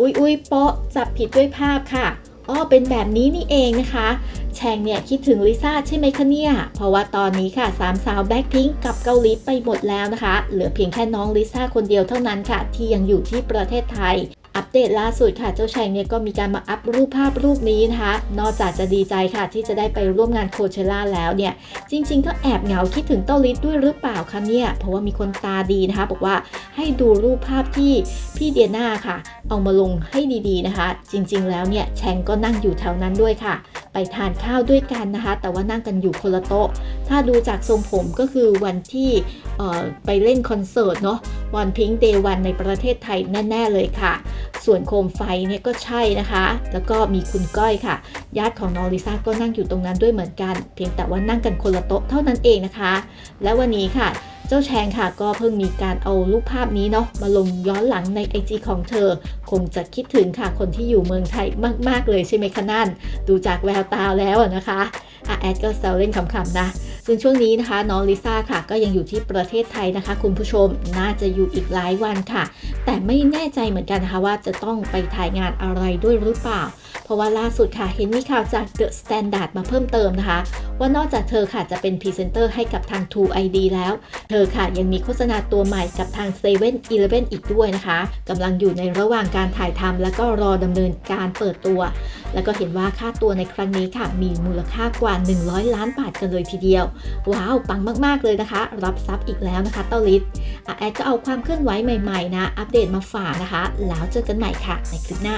อุ้ยอุ้ยโป๊ะจับผิดด้วยภาพค่ะอ๋อเป็นแบบนี้นี่เองนะคะ แชงเนี่ยคิดถึงลิซ่าใช่ไหมคะเนี่ย เพราะว่าตอนนี้ค่ะสามสาวแบ็คพิงกับเกาหลีไปหมดแล้วนะคะ เหลือเพียงแค่น้องลิซ่าคนเดียวเท่านั้นค่ะ ที่ยังอยู่ที่ประเทศไทย เดตล่าสุดค่ะ เจ้าแชงเนี่ยก็มีการมาอัพรูปภาพรูปนี้นะคะ นอกจากจะดีใจค่ะที่จะได้ไปร่วมงานโคเชล่าแล้วเนี่ย จริง ๆ ก็แอบเหงาคิดถึงเต้าลิศด้วยหรือเปล่าคะเนี่ย เพราะว่ามีคนตาดีนะคะ บอกว่าให้ดูรูปภาพที่พี่เดียนาค่ะ เอามาลงให้ดีๆนะคะ จริง ๆ แล้วเนี่ยแชงก็นั่งอยู่แถวนั้นด้วยค่ะ ไปทานข้าวด้วยกันนะคะ แต่ว่านั่งกันอยู่คนละโต๊ะ ถ้าดูจากทรงผมก็คือวันที่ไปเล่นคอนเสิร์ตเนาะวันพิงเดย์วันในประเทศไทยแน่ ๆ เลยค่ะ ส่วนโคมไฟเนี่ยก็ใช่นะคะ แล้วก็มีคุณก้อยค่ะ ญาติของน้องลิซ่าก็นั่งอยู่ตรงนั้นด้วยเหมือนกัน เพียงแต่ว่านั่งกันคนละโต๊ะเท่านั้นเองนะคะ และวันนี้ค่ะ เจ้าแชงค่ะก็เพิ่งมีการเอารูปภาพนี้เนาะมาลงย้อนหลังใน IG ของเธอ คงจะคิดถึงค่ะคนที่อยู่เมืองไทยมาก ๆ เลยใช่ไหมคะนั่น ดูจากแววตาแล้วนะคะอะแอดก็แซวเล่นขำๆนะ ซึ่งช่วงนี้นะคะน้องลิซ่าค่ะ ก็ยังอยู่ที่ประเทศไทยนะคะ คุณผู้ชมน่าจะอยู่อีกหลายวันค่ะ แต่ไม่แน่ใจเหมือนกันนะคะว่าจะต้องไปถ่ายงานอะไรด้วยหรือเปล่า เพราะว่าล่าสุดค่ะเห็นมีข่าวจาก The Standard มาเพิ่มเติมนะคะ ว่านอกจากเธอค่ะจะเป็นพรีเซนเตอร์ให้กับทาง True ID แล้ว เธอค่ะยังมีโฆษณาตัวใหม่กับทาง7 e เ e ่ e ออีกด้วยนะคะกำลังอยู่ในระหว่างการถ่ายทำแล้วก็รอดำเนินการเปิดตัว แล้วก็เห็นว่าค่าตัวในครั้งนี้ค่ะ มีมูลค่ากว่า 100 ล้านบาทกันเลยทีเดียว ว้าว ปังมากๆเลยนะคะ รับทรัพย์อีกแล้วนะคะเต้าลิศแอดก็เอาความเคลื่อนไหวใหม่ๆนะ อัปเดตมาฝากนะคะ แล้วเจอกันใหม่ค่ะ ในคลิปหน้า